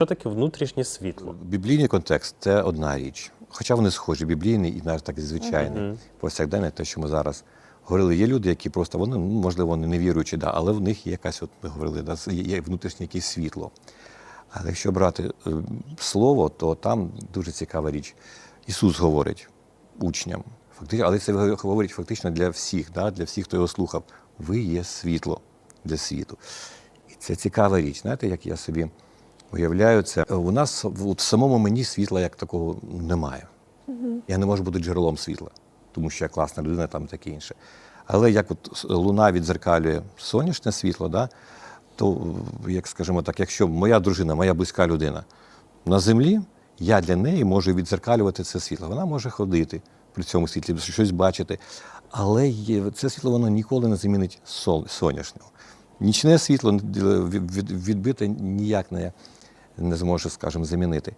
Що таке внутрішнє світло? Біблійний контекст це одна річ. Хоча вони схожі, біблійний і навіть так і звичайний. Мгм. Повсякденне, те, що ми зараз говорили. Є люди, які просто вони, ну, можливо, вони не віруючі, да, але в них є якась, от ми говорили, да, є є внутрішнє якесь світло. Але якщо брати е, слово, то там дуже цікава річ. Ісус говорить учням, фактично, але це говорить фактично для всіх, да, для всіх, хто його слухав. Ви є світло для світу. І це цікава річ. Знаєте, як я собі уявляю це? У нас от в самому мені світла як такого немає. Я не можу бути джерелом світла, тому що я класна людина, там таке інше. Але як от луна відзеркалює сонячне світло, да, то, як скажімо так, якщо моя дружина, моя близька людина на землі, я для неї можу відзеркалювати це світло. Вона може ходити при цьому світлі, щось бачити. Але це світло воно ніколи не замінить сонячного. Нічне світло від- від- відбите ніяк не, не зможе, скажімо, замінити.